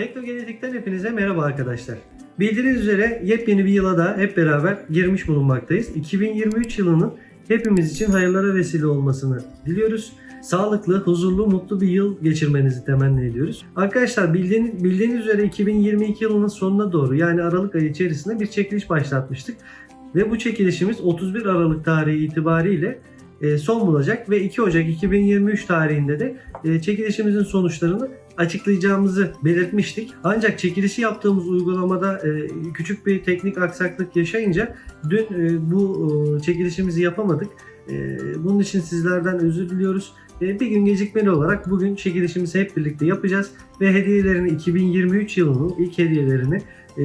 Teknogenetik'ten hepinize merhaba arkadaşlar. Bildiğiniz üzere yepyeni bir yıla da hep beraber girmiş bulunmaktayız. 2023 yılının hepimiz için hayırlara vesile olmasını diliyoruz. Sağlıklı, huzurlu, mutlu bir yıl geçirmenizi temenni ediyoruz. Arkadaşlar bildiğiniz, bildiğiniz üzere 2022 yılının sonuna doğru yani Aralık ayı içerisinde bir çekiliş başlatmıştık. Ve bu çekilişimiz 31 Aralık tarihi itibariyle e, son bulacak ve 2 Ocak 2023 tarihinde de e, çekilişimizin sonuçlarını açıklayacağımızı belirtmiştik. Ancak çekilişi yaptığımız uygulamada e, küçük bir teknik aksaklık yaşayınca dün e, bu e, çekilişimizi yapamadık. Bunun için sizlerden özür diliyoruz. Bir gün gecikmeli olarak bugün çekilişimizi hep birlikte yapacağız ve hediyelerini 2023 yılının ilk hediyelerini e,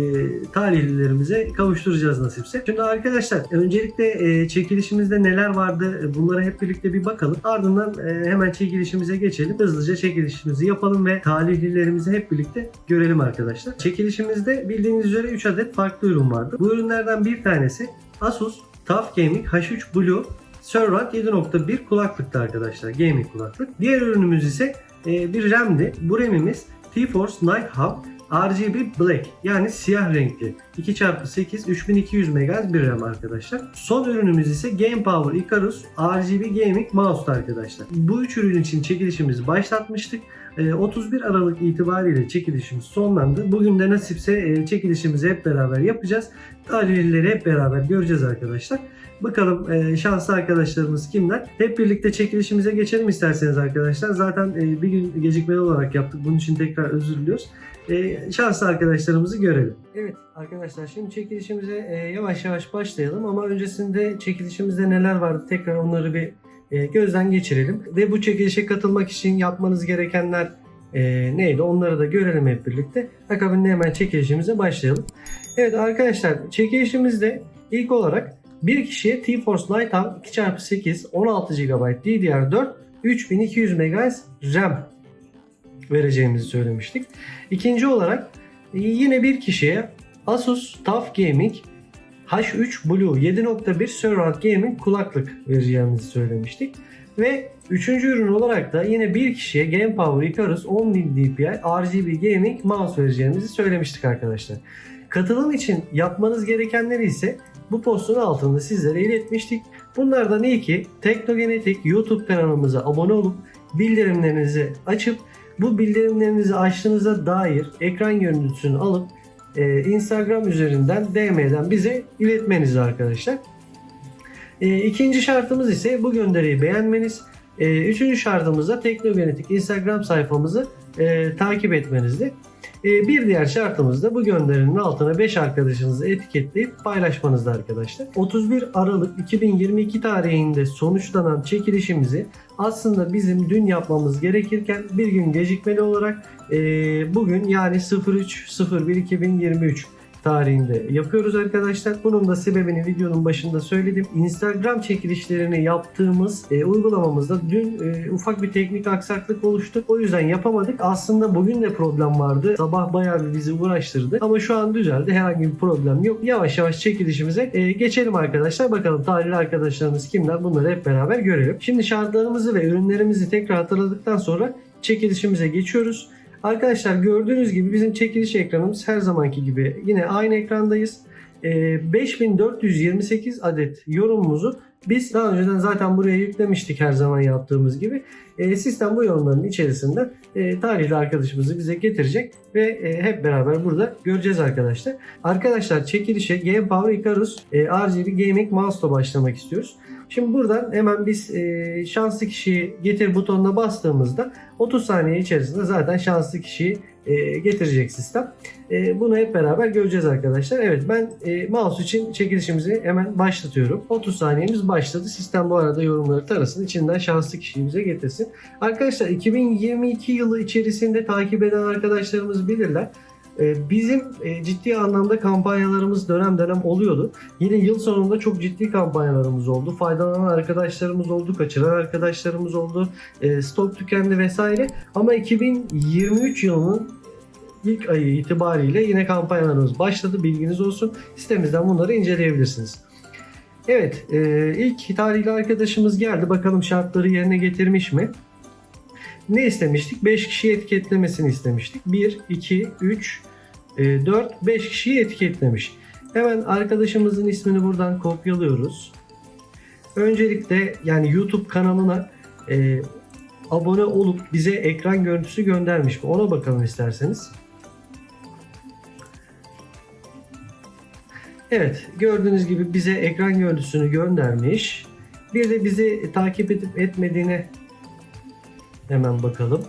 talihlilerimize kavuşturacağız nasipse. Şimdi arkadaşlar öncelikle e, çekilişimizde neler vardı e, bunlara hep birlikte bir bakalım. Ardından e, hemen çekilişimize geçelim. Hızlıca çekilişimizi yapalım ve talihlilerimizi hep birlikte görelim arkadaşlar. Çekilişimizde bildiğiniz üzere 3 adet farklı ürün vardı. Bu ürünlerden bir tanesi Asus TUF Gaming H3 Blue Surround 7.1 kulaklıktı arkadaşlar. Gaming kulaklık. Diğer ürünümüz ise e, bir RAM'di. Bu RAM'imiz GeForce Night Hub RGB Black yani siyah renkli 2x8 3200 MHz bir RAM arkadaşlar. Son ürünümüz ise Game Power Icarus RGB Gaming Mouse arkadaşlar. Bu üç ürün için çekilişimizi başlatmıştık. Ee, 31 Aralık itibariyle çekilişimiz sonlandı. Bugün de nasipse e, çekilişimizi hep beraber yapacağız. Tarihleri hep beraber göreceğiz arkadaşlar. Bakalım e, şanslı arkadaşlarımız kimler? Hep birlikte çekilişimize geçelim isterseniz arkadaşlar. Zaten e, bir gün gecikmeli olarak yaptık. Bunun için tekrar özür diliyoruz. Şanslı arkadaşlarımızı görelim. Evet arkadaşlar şimdi çekilişimize yavaş yavaş başlayalım ama öncesinde çekilişimizde neler vardı tekrar onları bir gözden geçirelim. Ve bu çekilişe katılmak için yapmanız gerekenler e, neydi onları da görelim hep birlikte. Akabinde hemen çekilişimize başlayalım. Evet arkadaşlar çekilişimizde ilk olarak bir kişiye GeForce Night Hub 2x8 16 GB DDR4 3200 MHz RAM vereceğimizi söylemiştik. İkinci olarak yine bir kişiye Asus TUF Gaming H3 Blue 7.1 Surround Gaming kulaklık vereceğimizi söylemiştik. Ve üçüncü ürün olarak da yine bir kişiye Game Power Icarus 10.000 DPI RGB Gaming mouse vereceğimizi söylemiştik arkadaşlar. Katılım için yapmanız gerekenleri ise bu postun altında sizlere iletmiştik. Bunlardan ilki Teknogenetik YouTube kanalımıza abone olup bildirimlerinizi açıp bu bildirimlerinizi açtığınıza dair ekran görüntüsünü alıp e, Instagram üzerinden DM'den bize iletmeniz arkadaşlar. E, ikinci şartımız ise bu gönderiyi beğenmeniz. E, üçüncü şartımız da Teknogenetik Instagram sayfamızı e, takip etmenizdi. E, bir diğer şartımız da bu gönderinin altına 5 arkadaşınızı etiketleyip paylaşmanızda arkadaşlar. 31 Aralık 2022 tarihinde sonuçlanan çekilişimizi aslında bizim dün yapmamız gerekirken bir gün gecikmeli olarak e, bugün yani 03.01.2023 tarihinde yapıyoruz arkadaşlar. Bunun da sebebini videonun başında söyledim. Instagram çekilişlerini yaptığımız e, uygulamamızda dün e, ufak bir teknik aksaklık oluştu. O yüzden yapamadık. Aslında bugün de problem vardı. Sabah bayağı bir bizi uğraştırdı. Ama şu an düzeldi. Herhangi bir problem yok. Yavaş yavaş çekilişimize e, geçelim arkadaşlar. Bakalım tarihli arkadaşlarımız kimler? Bunları hep beraber görelim. Şimdi şartlarımızı ve ürünlerimizi tekrar hatırladıktan sonra çekilişimize geçiyoruz. Arkadaşlar gördüğünüz gibi bizim çekiliş ekranımız her zamanki gibi yine aynı ekrandayız. Ee, 5428 adet yorumumuzu biz daha önceden zaten buraya yüklemiştik her zaman yaptığımız gibi. Ee, sistem bu yorumların içerisinde e, tarihli arkadaşımızı bize getirecek ve e, hep beraber burada göreceğiz arkadaşlar. Arkadaşlar çekilişe Game Power Icarus e, RGB Gaming Mouse'la başlamak istiyoruz. Şimdi buradan hemen biz e, şanslı kişiyi getir butonuna bastığımızda 30 saniye içerisinde zaten şanslı kişiyi e, getirecek sistem. E, bunu hep beraber göreceğiz arkadaşlar. Evet ben e, mouse için çekilişimizi hemen başlatıyorum. 30 saniyemiz başladı. Sistem bu arada yorumları tarasın. içinden şanslı kişiyi bize getirsin. Arkadaşlar 2022 yılı içerisinde takip eden arkadaşlarımız bilirler. Ee, Bizim e, ciddi anlamda kampanyalarımız dönem dönem oluyordu. Yine yıl sonunda çok ciddi kampanyalarımız oldu. Faydalanan arkadaşlarımız oldu, kaçıran arkadaşlarımız oldu, e, stok tükendi vesaire. Ama 2023 yılının ilk ayı itibariyle yine kampanyalarımız başladı. Bilginiz olsun. Sitemizden bunları inceleyebilirsiniz. Evet, e, ilk tarihli arkadaşımız geldi. Bakalım şartları yerine getirmiş mi? Ne istemiştik? 5 kişiyi etiketlemesini istemiştik. 1, 2, 3, 4, 5 kişiyi etiketlemiş. Hemen arkadaşımızın ismini buradan kopyalıyoruz. Öncelikle yani YouTube kanalına e, abone olup bize ekran görüntüsü göndermiş mi? Ona bakalım isterseniz. Evet, gördüğünüz gibi bize ekran görüntüsünü göndermiş. Bir de bizi takip edip etmediğine hemen bakalım.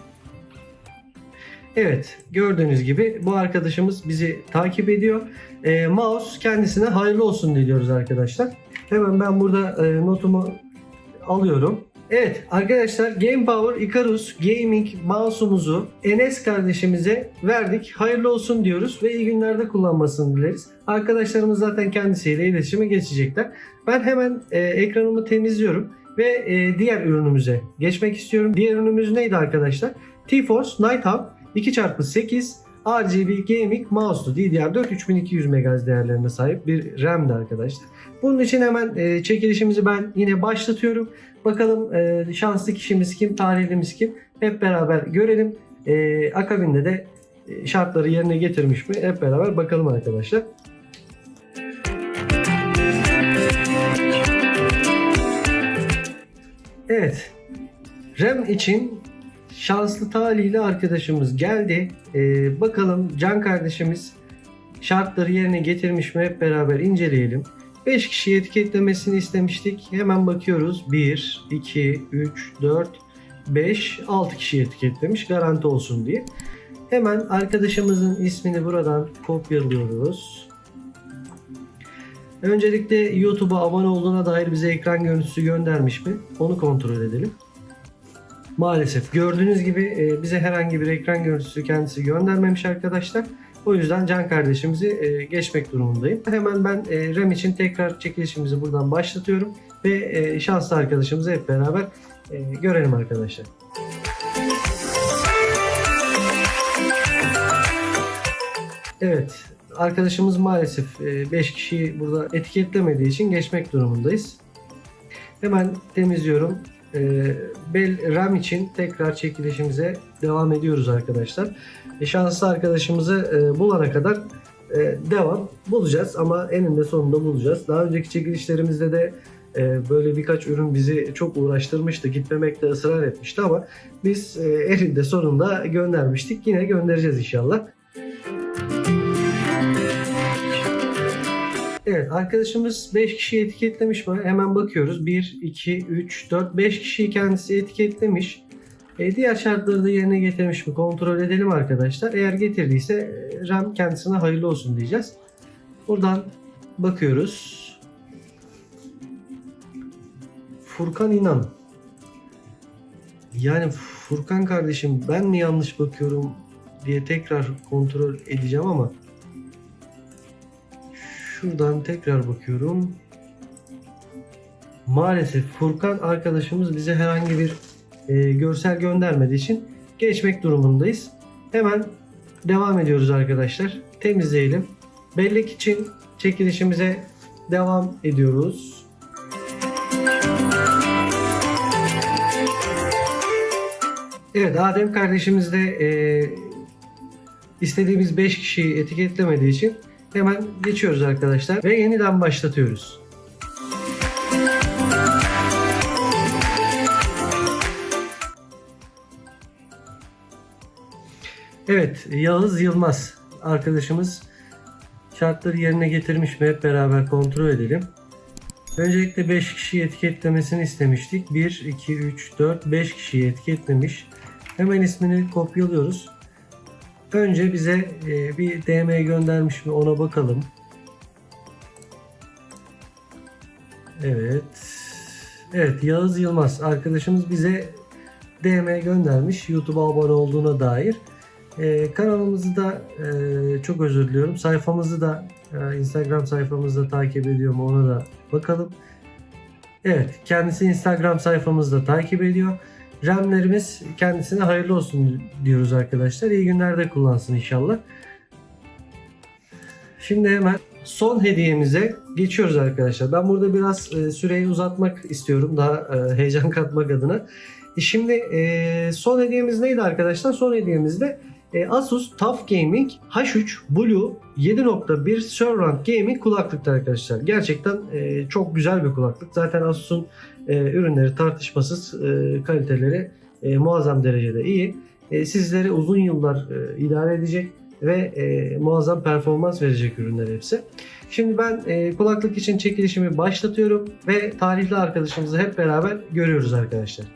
Evet, gördüğünüz gibi bu arkadaşımız bizi takip ediyor. E, mouse kendisine hayırlı olsun diliyoruz arkadaşlar. Hemen ben burada e, notumu alıyorum. Evet arkadaşlar Game Power Icarus Gaming mouse'umuzu Enes kardeşimize verdik. Hayırlı olsun diyoruz ve iyi günlerde kullanmasını dileriz. Arkadaşlarımız zaten kendisiyle iletişime geçecekler. Ben hemen e, ekranımı temizliyorum ve e, diğer ürünümüze geçmek istiyorum. Diğer ürünümüz neydi arkadaşlar? TeForce Nighthawk 2x8 RGB Gaming Mouse'du. DDR4 3200 MHz değerlerine sahip bir RAM'di arkadaşlar. Bunun için hemen e, çekilişimizi ben yine başlatıyorum. Bakalım e, şanslı kişimiz kim, talihlimiz kim? Hep beraber görelim. E, akabinde de e, şartları yerine getirmiş mi? Hep beraber bakalım arkadaşlar. Evet. RAM için şanslı talihli arkadaşımız geldi. Ee, bakalım Can kardeşimiz şartları yerine getirmiş mi hep beraber inceleyelim. 5 kişiyi etiketlemesini istemiştik. Hemen bakıyoruz. 1, 2, 3, 4, 5, 6 kişi etiketlemiş garanti olsun diye. Hemen arkadaşımızın ismini buradan kopyalıyoruz. Öncelikle YouTube'a abone olduğuna dair bize ekran görüntüsü göndermiş mi? Onu kontrol edelim. Maalesef gördüğünüz gibi e, bize herhangi bir ekran görüntüsü kendisi göndermemiş arkadaşlar. O yüzden Can kardeşimizi e, geçmek durumundayım. Hemen ben e, RAM için tekrar çekilişimizi buradan başlatıyorum ve şanslı arkadaşımızı hep beraber görelim arkadaşlar. Evet, arkadaşımız maalesef 5 kişiyi burada etiketlemediği için geçmek durumundayız. Hemen temizliyorum. E, Bell RAM için tekrar çekilişimize devam ediyoruz arkadaşlar. E, şanslı arkadaşımızı e, bulana kadar e, devam bulacağız ama eninde sonunda bulacağız. Daha önceki çekilişlerimizde de e, böyle birkaç ürün bizi çok uğraştırmıştı. Gitmemekte ısrar etmişti ama biz e, eninde sonunda göndermiştik. Yine göndereceğiz inşallah. Evet arkadaşımız 5 kişiyi etiketlemiş mi? Hemen bakıyoruz. 1, 2, 3, 4, 5 kişiyi kendisi etiketlemiş. E, diğer şartları da yerine getirmiş mi? Kontrol edelim arkadaşlar. Eğer getirdiyse e, RAM kendisine hayırlı olsun diyeceğiz. Buradan bakıyoruz. Furkan İnan. Yani Furkan kardeşim ben mi yanlış bakıyorum diye tekrar kontrol edeceğim ama Şuradan tekrar bakıyorum. Maalesef Furkan arkadaşımız bize herhangi bir e, görsel göndermediği için geçmek durumundayız. Hemen devam ediyoruz arkadaşlar. Temizleyelim. Bellek için çekilişimize devam ediyoruz. Evet Adem kardeşimiz de e, istediğimiz 5 kişiyi etiketlemediği için Hemen geçiyoruz arkadaşlar ve yeniden başlatıyoruz. Evet Yağız Yılmaz arkadaşımız şartları yerine getirmiş mi hep beraber kontrol edelim. Öncelikle 5 kişiyi etiketlemesini istemiştik. 1, 2, 3, 4, 5 kişiyi etiketlemiş. Hemen ismini kopyalıyoruz. Önce bize e, bir DM göndermiş mi ona bakalım. Evet. Evet Yağız Yılmaz arkadaşımız bize DM göndermiş YouTube'a abone olduğuna dair. Ee, kanalımızı da e, çok özür diliyorum. Sayfamızı da e, Instagram sayfamızda takip ediyor mu ona da bakalım. Evet kendisi Instagram sayfamızda takip ediyor. RAM'lerimiz kendisine hayırlı olsun diyoruz arkadaşlar. İyi günlerde kullansın inşallah. Şimdi hemen son hediyemize geçiyoruz arkadaşlar. Ben burada biraz e, süreyi uzatmak istiyorum. Daha e, heyecan katmak adına. Şimdi e, son hediyemiz neydi arkadaşlar? Son hediyemiz de e, Asus TUF Gaming H3 Blue 7.1 Surround Gaming kulaklıktı arkadaşlar. Gerçekten e, çok güzel bir kulaklık. Zaten Asus'un e, ürünleri tartışmasız e, kaliteleri e, muazzam derecede iyi. E, sizleri uzun yıllar e, idare edecek ve e, muazzam performans verecek ürünler hepsi. Şimdi ben e, kulaklık için çekilişimi başlatıyorum ve tarihli arkadaşımızı hep beraber görüyoruz arkadaşlar.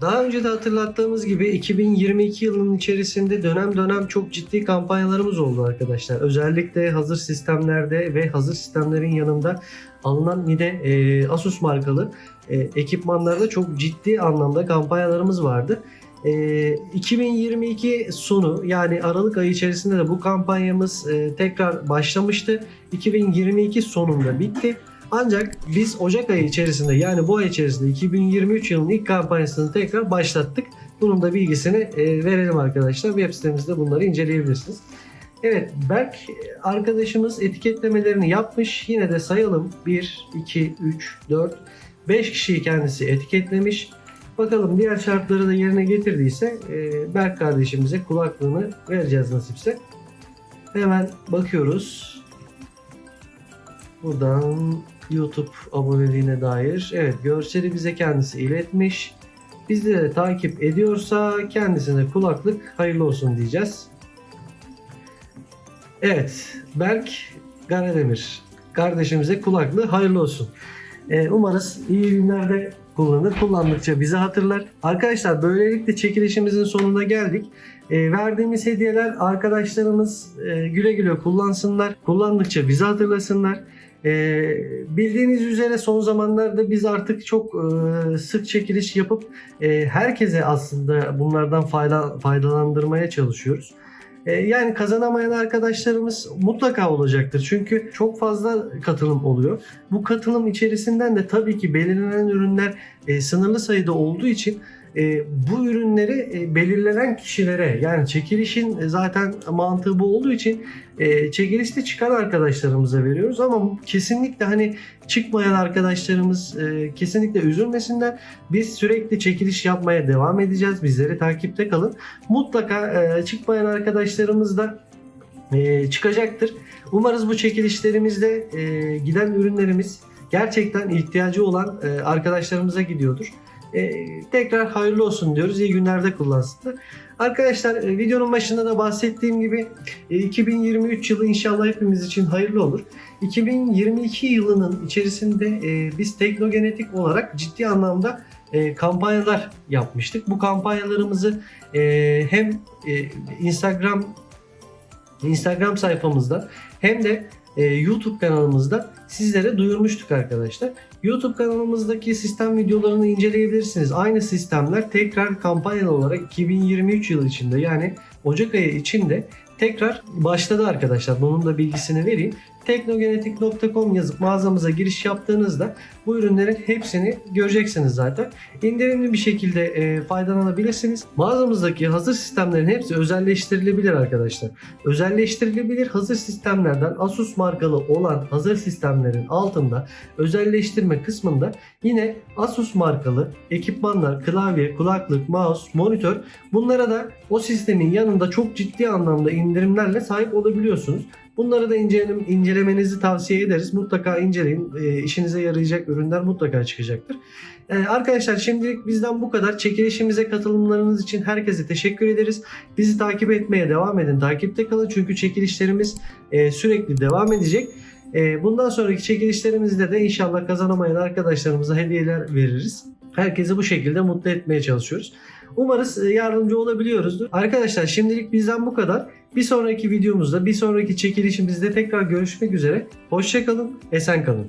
Daha önce de hatırlattığımız gibi 2022 yılının içerisinde dönem dönem çok ciddi kampanyalarımız oldu arkadaşlar. Özellikle hazır sistemlerde ve hazır sistemlerin yanında alınan yine e, Asus markalı e, ekipmanlarda çok ciddi anlamda kampanyalarımız vardı. E, 2022 sonu yani Aralık ayı içerisinde de bu kampanyamız e, tekrar başlamıştı. 2022 sonunda bitti. Ancak biz Ocak ayı içerisinde yani bu ay içerisinde 2023 yılının ilk kampanyasını tekrar başlattık. Bunun da bilgisini e, verelim arkadaşlar. Web sitemizde bunları inceleyebilirsiniz. Evet Berk arkadaşımız etiketlemelerini yapmış. Yine de sayalım. 1, 2, 3, 4, 5 kişiyi kendisi etiketlemiş. Bakalım diğer şartları da yerine getirdiyse e, Berk kardeşimize kulaklığını vereceğiz nasipse. Hemen bakıyoruz. Buradan YouTube aboneliğine dair. Evet görseli bize kendisi iletmiş. Bizleri takip ediyorsa kendisine kulaklık hayırlı olsun diyeceğiz. Evet Berk Garademir kardeşimize kulaklığı hayırlı olsun. Ee, umarız iyi günlerde kullanır. Kullandıkça bizi hatırlar. Arkadaşlar böylelikle çekilişimizin sonuna geldik. E, verdiğimiz hediyeler arkadaşlarımız e, güle güle kullansınlar. Kullandıkça bizi hatırlasınlar. E, bildiğiniz üzere son zamanlarda biz artık çok e, sık çekiliş yapıp e, herkese aslında bunlardan fayda, faydalandırmaya çalışıyoruz. E, yani kazanamayan arkadaşlarımız mutlaka olacaktır. Çünkü çok fazla katılım oluyor. Bu katılım içerisinden de tabii ki belirlenen ürünler e, sınırlı sayıda olduğu için e, bu ürünleri e, belirlenen kişilere yani çekilişin e, zaten mantığı bu olduğu için e, çekilişte çıkan arkadaşlarımıza veriyoruz ama kesinlikle hani çıkmayan arkadaşlarımız e, kesinlikle üzülmesinler. Biz sürekli çekiliş yapmaya devam edeceğiz. Bizleri takipte kalın. Mutlaka e, çıkmayan arkadaşlarımız da e, çıkacaktır. Umarız bu çekilişlerimizde e, giden ürünlerimiz gerçekten ihtiyacı olan e, arkadaşlarımıza gidiyordur. E, tekrar hayırlı olsun diyoruz. İyi günlerde kullansınlar. Arkadaşlar e, videonun başında da bahsettiğim gibi e, 2023 yılı inşallah hepimiz için hayırlı olur. 2022 yılının içerisinde e, biz teknogenetik olarak ciddi anlamda e, kampanyalar yapmıştık. Bu kampanyalarımızı e, hem e, Instagram Instagram sayfamızda hem de e, YouTube kanalımızda sizlere duyurmuştuk arkadaşlar. YouTube kanalımızdaki sistem videolarını inceleyebilirsiniz. Aynı sistemler tekrar kampanyalı olarak 2023 yılı içinde yani Ocak ayı içinde tekrar başladı arkadaşlar. Bunun da bilgisini vereyim. Teknogenetik.com yazıp mağazamıza giriş yaptığınızda bu ürünlerin hepsini göreceksiniz zaten. İndirimli bir şekilde e, faydalanabilirsiniz. Mağazamızdaki hazır sistemlerin hepsi özelleştirilebilir arkadaşlar. Özelleştirilebilir hazır sistemlerden Asus markalı olan hazır sistemlerin altında özelleştirme kısmında yine Asus markalı ekipmanlar, klavye, kulaklık, mouse, monitör bunlara da o sistemin yanında çok ciddi anlamda indirimlerle sahip olabiliyorsunuz. Bunları da incele, incelemenizi tavsiye ederiz. Mutlaka inceleyin. E, işinize yarayacak ürünler mutlaka çıkacaktır. E, arkadaşlar şimdilik bizden bu kadar. Çekilişimize katılımlarınız için herkese teşekkür ederiz. Bizi takip etmeye devam edin. Takipte kalın çünkü çekilişlerimiz e, sürekli devam edecek. E, bundan sonraki çekilişlerimizde de inşallah kazanamayan arkadaşlarımıza hediyeler veririz. Herkesi bu şekilde mutlu etmeye çalışıyoruz. Umarız e, yardımcı olabiliyoruzdur. Arkadaşlar şimdilik bizden bu kadar. Bir sonraki videomuzda, bir sonraki çekilişimizde tekrar görüşmek üzere. Hoşçakalın, esen kalın.